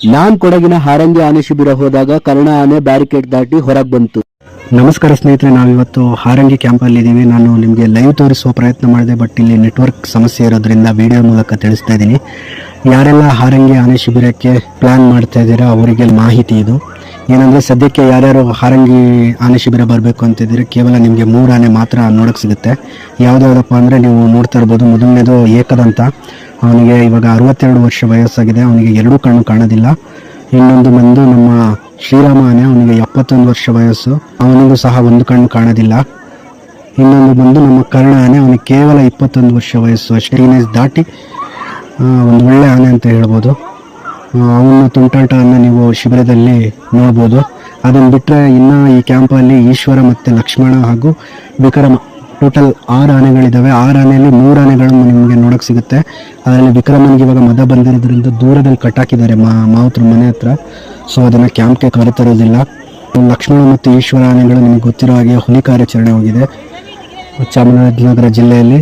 ನಾನ್ ಕೊಡಗಿನ ಹಾರಂಗಿ ಆನೆ ಶಿಬಿರ ಹೋದಾಗ ಕರ್ಣ ಆನೆ ಬ್ಯಾರಿಕೇಡ್ ದಾಟಿ ಹೊರಗೆ ಬಂತು. ನಮಸ್ಕಾರ ಸ್ನೇಹಿತರೆ ನಾವಿವತ್ತು ಹಾರಂಗಿ ಕ್ಯಾಂಪಲ್ಲಿ ಇದ್ದೀವಿ ನಾನು ನಿಮಗೆ ಲೈವ್ ತೋರಿಸುವ ಪ್ರಯತ್ನ ಮಾಡಿದೆ ಬಟ್ ಇಲ್ಲಿ ನೆಟ್ವರ್ಕ್ ಸಮಸ್ಯೆ ಇರೋದ್ರಿಂದ ವಿಡಿಯೋ ಮೂಲಕ ತಿಳಿಸ್ತಾ ಇದ್ದೀನಿ ಯಾರೆಲ್ಲ ಹಾರಂಗಿ ಆನೆ ಶಿಬಿರಕ್ಕೆ ಪ್ಲಾನ್ ಮಾಡ್ತಾ ಇದ್ದೀರಾ ಅವರಿಗೆ ಮಾಹಿತಿ ಇದು. ಏನಂದರೆ, ಸದ್ಯಕ್ಕೆ ಯಾರ್ಯಾರು ಹಾರಂಗಿ ಆನೆ ಶಿಬಿರ ಬರಬೇಕು ಅಂತಿದ್ದೀರಿ ಕೇವಲ ನಿಮಗೆ ಮೂರು ಆನೆ ಮಾತ್ರ ನೋಡೋಕ್ಕೆ ಸಿಗುತ್ತೆ. ಯಾವುದ್ಯಾವುದಪ್ಪ ಅಂದರೆ ನೀವು ನೋಡ್ತಾ ಇರ್ಬೋದು. ಮೊದಲನೇದು ಏಕದಂತ. ಅವನಿಗೆ ಇವಾಗ ಅರವತ್ತೆರಡು ವರ್ಷ ವಯಸ್ಸಾಗಿದೆ, ಅವನಿಗೆ ಎರಡೂ ಕಣ್ಣು ಕಾಣೋದಿಲ್ಲ. ಇನ್ನೊಂದು ಬಂದು ನಮ್ಮ ಶ್ರೀರಾಮ ಆನೆ ಅವನಿಗೆ ಎಪ್ಪತ್ತೊಂದು ವರ್ಷ ವಯಸ್ಸು. ಅವನಿಗೂ ಸಹ ಒಂದು ಕಣ್ಣು ಕಾಣೋದಿಲ್ಲ. ಇನ್ನೊಂದು ಬಂದು ನಮ್ಮ ಕರ್ಣ ಆನೆ ಅವನಿಗೆ ಕೇವಲ ಇಪ್ಪತ್ತೊಂದು ವರ್ಷ ವಯಸ್ಸು ಅಷ್ಟೇ. ಟೀನೇಜ್ ದಾಟಿ ಒಂದು ಒಳ್ಳೆ ಆನೆ ಅಂತ ಹೇಳ್ಬೋದು. ಅವನ ತುಂಟಾಟವನ್ನು ನೀವು ಶಿಬಿರದಲ್ಲಿ ನೋಡ್ಬೋದು. ಅದನ್ನು ಬಿಟ್ಟರೆ ಇನ್ನು ಈ ಕ್ಯಾಂಪಲ್ಲಿ ಈಶ್ವರ ಮತ್ತು ಲಕ್ಷ್ಮಣ ಹಾಗೂ ವಿಕ್ರಮ ಟೋಟಲ್ ಆರು ಆನೆಗಳಿದ್ದಾವೆ ಆರು ಆನೆಯಲ್ಲಿ ಮೂರು ಆನೆಗಳನ್ನು ನಿಮಗೆ ನೋಡೋಕೆ ಸಿಗುತ್ತೆ. ಅದರಲ್ಲಿ ವಿಕ್ರಮನಿಗೆ ಇವಾಗ ಮದ ಬಂದಿರೋದ್ರಿಂದ ದೂರದಲ್ಲಿ ಕಟ್ಟಾಕಿದ್ದಾರೆ ಮಾವುತ್ರ ಮನೆ ಹತ್ರ. ಸೊ ಅದನ್ನು ಕ್ಯಾಂಪ್ಗೆ ಕರೆತರೋದಿಲ್ಲ. ಲಕ್ಷ್ಮಣ ಮತ್ತು ಈಶ್ವರ ಆನೆಗಳು ನಿಮಗೆ ಗೊತ್ತಿರೋ ಹಾಗೆ ಹುಲಿ ಕಾರ್ಯಾಚರಣೆ ಹೋಗಿದೆ. ಚಾಮರಾಜನಗರ ಜಿಲ್ಲೆಯಲ್ಲಿ.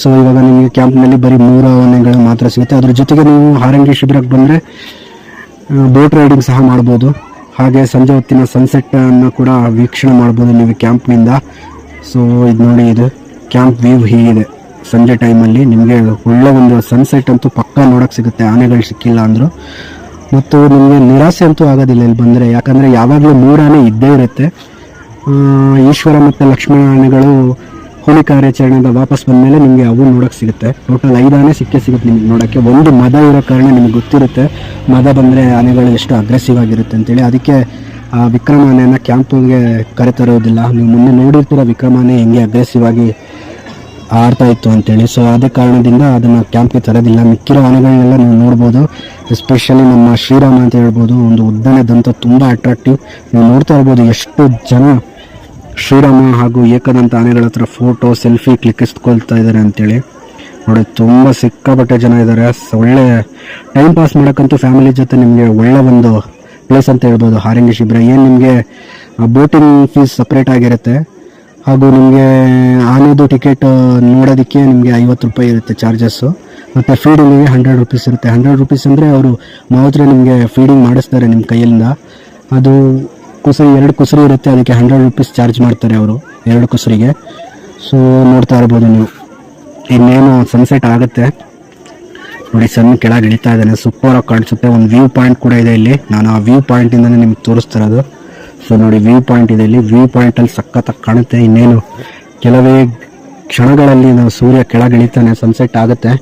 ಸೊ ಇವಾಗ ನಿಮಗೆ ಕ್ಯಾಂಪ್ನಲ್ಲಿ ಬರೀ ಮೂರು ಆನೆಗಳು ಮಾತ್ರ ಸಿಗುತ್ತೆ. ಅದ್ರ ಜೊತೆಗೆ ನೀವು ಹಾರಂಗಿ ಶಿಬಿರಕ್ಕೆ ಬಂದರೆ ಬೋಟ್ ರೈಡಿಂಗ್ ಸಹ ಮಾಡ್ಬೋದು. ಹಾಗೆ ಸಂಜೆ ಹೊತ್ತಿನ ಸನ್ಸೆಟ್ ಅನ್ನು ಕೂಡ ವೀಕ್ಷಣೆ ಮಾಡ್ಬೋದು ನೀವು ಕ್ಯಾಂಪ್ನಿಂದ ಸೊ ಇದು ನೋಡಿ, ಇದು ಕ್ಯಾಂಪ್ ವ್ಯೂ ಹೀಗಿದೆ. ಸಂಜೆ ಟೈಮಲ್ಲಿ ನಿಮಗೆ ಒಳ್ಳೆ ಒಂದು ಸನ್ಸೆಟ್ ಅಂತೂ ಪಕ್ಕ ನೋಡೋಕ್ಕೆ ಸಿಗುತ್ತೆ, ಆನೆಗಳು ಸಿಕ್ಕಿಲ್ಲ ಅಂದರು. ಮತ್ತು ನಿಮಗೆ ನಿರಾಸೆ ಅಂತೂ ಆಗೋದಿಲ್ಲ ಇಲ್ಲಿ ಬಂದರೆ, ಯಾಕಂದರೆ ಯಾವಾಗಲೂ ಆನೆ ಇದ್ದೇ ಇರುತ್ತೆ. ಈಶ್ವರ ಮತ್ತು ಲಕ್ಷ್ಮಣ ಆನೆಗಳು ಹುಲಿ ಕಾರ್ಯಾಚರಣೆಯಿಂದ ವಾಪಸ್ ಬಂದಮೇಲೆ ನಿಮಗೆ ಅವು ನೋಡೋಕ್ಕೆ ಸಿಗುತ್ತೆ. ಟೋಟಲ್ ಐದು ಆನೆ ಸಿಕ್ಕೇ ಸಿಗುತ್ತೆ ನಿಮಗೆ ನೋಡೋಕ್ಕೆ. ಒಂದು ಮದ ಇರೋ ಕಾರಣ ನಿಮಗೆ ಗೊತ್ತಿರುತ್ತೆ, ಮದ ಬಂದರೆ ಆನೆಗಳು ಎಷ್ಟು ಅಗ್ರೆಸಿವ್ ಆಗಿರುತ್ತೆ ಅಂತೇಳಿ. ಅದಕ್ಕೆ ಆ ವಿಕ್ರಮ ಆನೆಯನ್ನು ಕ್ಯಾಂಪಿಗೆ ಕರೆತರೋದಿಲ್ಲ. ನೀವು ಮುಂದೆ ನೋಡಿರ್ತೀರ ವಿಕ್ರಮ ಆನೆ ಹೆಂಗೆ ಅಗ್ರೆಸಿವ್ ಆಗಿ ಆಡ್ತಾ ಇತ್ತು ಅಂತೇಳಿ. ಸೊ ಅದೇ ಕಾರಣದಿಂದ ಅದನ್ನು ಕ್ಯಾಂಪ್ಗೆ ತರೋದಿಲ್ಲ. ಮಿಕ್ಕಿರೋ ಆನೆಗಳನ್ನೆಲ್ಲ ನೀವು ನೋಡ್ಬೋದು. ಎಸ್ಪೆಷಲಿ ನಮ್ಮ ಶ್ರೀರಾಮ ಅಂತ ಹೇಳ್ಬೋದು. ಒಂದು ಉದ್ದನೆ ದಂತ ತುಂಬ ಅಟ್ರಾಕ್ಟಿವ್ ನೀವು ನೋಡ್ತಾ ಇರ್ಬೋದು ಎಷ್ಟು ಜನ ಶ್ರೀರಾಮ ಹಾಗೂ ಏಕದಂತ ಆನೆಗಳ ಹತ್ರ ಫೋಟೋ ಸೆಲ್ಫಿ ಕ್ಲಿಕ್ಕಿಸ್ಕೊಳ್ತಾ ಇದ್ದಾರೆ ಅಂತೇಳಿ. ನೋಡಿ, ತುಂಬ ಸಿಕ್ಕಾಪಟ್ಟೆ ಜನ ಇದ್ದಾರೆ. ಒಳ್ಳೆ ಟೈಮ್ ಪಾಸ್ ಮಾಡೋಕ್ಕಂತೂ ಫ್ಯಾಮಿಲಿ ಜೊತೆ ನಿಮಗೆ ಒಳ್ಳೆ ಒಂದು ಪ್ಲೇಸ್ ಅಂತ ಹೇಳ್ಬೋದು. ಹಾರಂಗಿ ಶಿಬಿರ. ಏನು ನಿಮಗೆ ಬೋಟಿಂಗ್ ಫೀಸ್ ಸಪ್ರೇಟ್ ಆಗಿರುತ್ತೆ. ಹಾಗೂ ನಿಮಗೆ ಆನೆದು ಟಿಕೆಟ್ ನೋಡೋದಕ್ಕೆ ನಿಮಗೆ ಐವತ್ತು ರೂಪಾಯಿ ಇರುತ್ತೆ ಚಾರ್ಜಸ್ಸು ಮತ್ತು ಫೀಡಿಂಗಿಗೆ ಹಂಡ್ರೆಡ್ ರುಪೀಸ್ ಇರುತ್ತೆ. ಹಂಡ್ರೆಡ್ ರುಪೀಸ್ ಅಂದರೆ ಅವರು ಮಾತ್ರ ನಿಮಗೆ ಫೀಡಿಂಗ್ ಮಾಡಿಸ್ತಾರೆ ನಿಮ್ಮ ಕೈಯಿಂದ. ಅದು ಕುಸರಿ, ಎರಡು ಕುಸರಿ ಇರುತ್ತೆ, ಅದಕ್ಕೆ ಹಂಡ್ರೆಡ್ ರುಪೀಸ್ ಚಾರ್ಜ್ ಮಾಡ್ತಾರೆ ಅವರು, ಎರಡು ಕುಸರಿಗೆ. ಸೊ ನೋಡ್ತಾ ಇರ್ಬೋದು ನೀವು. ಇನ್ನೇನು ಸನ್ಸೆಟ್ ಆಗುತ್ತೆ. ನೋಡಿ ಸಣ್ಣ ಕೆಳಗೆ ಇಳಿತಾ ಇದ್ದಾನೆ. ಸೂಪರ್ ಆಗಿ ಕಾಣಿಸುತ್ತೆ. ಒಂದು ವ್ಯೂ ಪಾಯಿಂಟ್ ಕೂಡ ಇದೆ ಇಲ್ಲಿ. ನಾನು ಆ ವ್ಯೂ ಪಾಯಿಂಟಿಂದನೇ ನಿಮ್ಗೆ ತೋರಿಸ್ತಿರೋದು. ಸೊ ನೋಡಿ ವ್ಯೂ ಪಾಯಿಂಟ್ ಇದೆ ಇಲ್ಲಿ. ವ್ಯೂ ಪಾಯಿಂಟಲ್ಲಿ ಸಖತ್ತಾಗಿ ಕಾಣುತ್ತೆ. ಇನ್ನೇನು, ಕೆಲವೇ ಕ್ಷಣಗಳಲ್ಲಿ ನಾವು ಸೂರ್ಯ ಕೆಳಗಿಳಿತಾನೆ ಸನ್ಸೆಟ್ ಆಗುತ್ತೆ.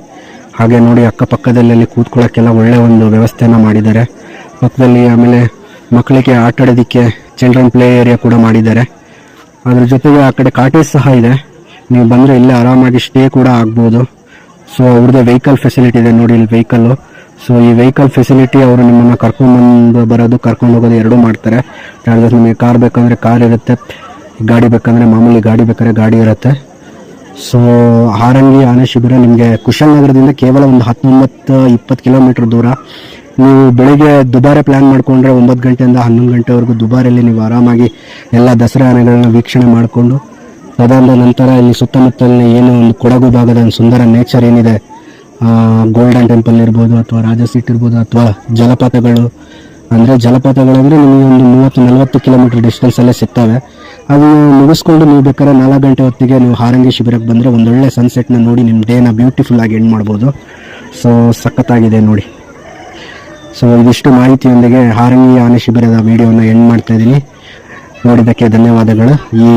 ಹಾಗೆ ನೋಡಿ ಅಕ್ಕಪಕ್ಕದಲ್ಲಿ ಕೂತ್ಕೊಳ್ಳೋಕ್ಕೆಲ್ಲ ಒಳ್ಳೆ ಒಂದು ವ್ಯವಸ್ಥೆಯನ್ನು ಮಾಡಿದ್ದಾರೆ. ಪಕ್ಕದಲ್ಲಿ ಆಮೇಲೆ ಮಕ್ಕಳಿಗೆ ಆಟ ಆಡೋದಕ್ಕೆ ಚಿಲ್ಡ್ರನ್ ಪ್ಲೇ ಏರಿಯಾ ಕೂಡ ಮಾಡಿದ್ದಾರೆ. ಅದ್ರ ಜೊತೆಗೆ ಆ ಕಡೆ ಕಾಟೇಜ್ ಸಹ ಇದೆ. ನೀವು ಬಂದರೆ ಇಲ್ಲೇ ಆರಾಮಾಗಿ ಸ್ಟೇ ಕೂಡ ಆಗ್ಬೋದು. ಸೊ ಅವ್ರದ್ದು ವೆಹಿಕಲ್ ಫೆಸಿಲಿಟಿ ಇದೆ ನೋಡಿ ಇಲ್ಲಿ ವೆಹಿಕಲ್ಲು ಸೊ ಈ ವೆಹಿಕಲ್ ಫೆಸಿಲಿಟಿ ಅವರು ನಿಮ್ಮನ್ನು ಕರ್ಕೊಂಡ್ಬಂದು ಬರೋದು, ಕರ್ಕೊಂಡು ಹೋಗೋದು ಎರಡೂ ಮಾಡ್ತಾರೆ. ಚಾರ್ಜಸ್ ನಿಮಗೆ ಕಾರ್ ಬೇಕಂದರೆ ಕಾರ್ ಇರುತ್ತೆ. ಗಾಡಿ ಬೇಕಂದರೆ ಮಾಮೂಲಿ ಗಾಡಿ ಬೇಕಾದ್ರೆ ಗಾಡಿ ಇರುತ್ತೆ. ಸೊ ಹಾರಂಗಿ ಆನೆ ಶಿಬಿರ ನಿಮಗೆ ಕುಶಾಲನಗರದಿಂದ ಕೇವಲ ಒಂದು ಹತ್ತೊಂಬತ್ತು, ಇಪ್ಪತ್ತು ಕಿಲೋಮೀಟರ್ ದೂರ. ನೀವು ಬೆಳಿಗ್ಗೆ ದುಬಾರೆ ಪ್ಲ್ಯಾನ್ ಮಾಡಿಕೊಂಡ್ರೆ ಒಂಬತ್ತು ಗಂಟೆಯಿಂದ ಹನ್ನೊಂದು ಗಂಟೆವರೆಗೂ ದುಬಾರೆಯಲ್ಲಿ ನೀವು ಆರಾಮಾಗಿ ಎಲ್ಲ ದಸರಾ ಆನೆಗಳನ್ನ ವೀಕ್ಷಣೆ ಮಾಡಿಕೊಂಡು, ಅದಾದ ನಂತರ ಇಲ್ಲಿ ಸುತ್ತಮುತ್ತಲಿನ ಏನು ಒಂದು ಕೊಡಗು ಭಾಗದ ಒಂದು ಸುಂದರ ನೇಚರ್ ಏನಿದೆ ಗೋಲ್ಡನ್ ಟೆಂಪಲ್ ಇರ್ಬೋದು ಅಥವಾ ರಾಜಸೀಟ್ ಇರ್ಬೋದು ಅಥವಾ ಜಲಪಾತಗಳು. ಅಂದರೆ ಜಲಪಾತಗಳಂದರೆ ನಿಮಗೆ ಒಂದು ಮೂವತ್ತು, ನಲವತ್ತು ಕಿಲೋಮೀಟರ್ ಡಿಸ್ಟೆನ್ಸಲ್ಲೇ ಸಿಗ್ತವೆ. ಅದು ಮುಗಿಸ್ಕೊಂಡು ನೀವು ಬೇಕಾದ್ರೆ ನಾಲ್ಕು ಗಂಟೆ ಹೊತ್ತಿಗೆ ನೀವು ಹಾರಂಗಿ ಶಿಬಿರಕ್ಕೆ ಬಂದರೆ ಒಂದೊಳ್ಳೆ ಸನ್ಸೆಟ್ನ ನೋಡಿ ನಿಮ್ಮ ಡೇನ ಬ್ಯೂಟಿಫುಲ್ ಆಗಿ ಎಂಡ್ ಮಾಡ್ಬೋದು. ಸೊ ಸಖತ್ತಾಗಿದೆ ನೋಡಿ. ಸೊ ಇದಿಷ್ಟು ಮಾಹಿತಿಯೊಂದಿಗೆ ಹಾರಂಗಿ ಆನೆ ಶಿಬಿರದ ವೀಡಿಯೋನ ಎಂಡ್ ಮಾಡ್ತಾ ಇದ್ದೀನಿ. ನೋಡಿದ್ದಕ್ಕೆ ಧನ್ಯವಾದಗಳು. ಈ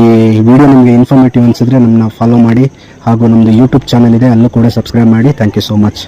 ವಿಡಿಯೋ ನಿಮಗೆ ಇನ್ಫಾರ್ಮೇಟಿವ್ ಅನಿಸಿದ್ರೆ ನಮ್ಮನ್ನ ಫಾಲೋ ಮಾಡಿ ಹಾಗೂ ನಮ್ಮದು ಯೂಟ್ಯೂಬ್ ಚಾನಲ್ ಇದೆ, ಅಲ್ಲೂ ಕೂಡ ಸಬ್ಸ್ಕ್ರೈಬ್ ಮಾಡಿ. Thank you so much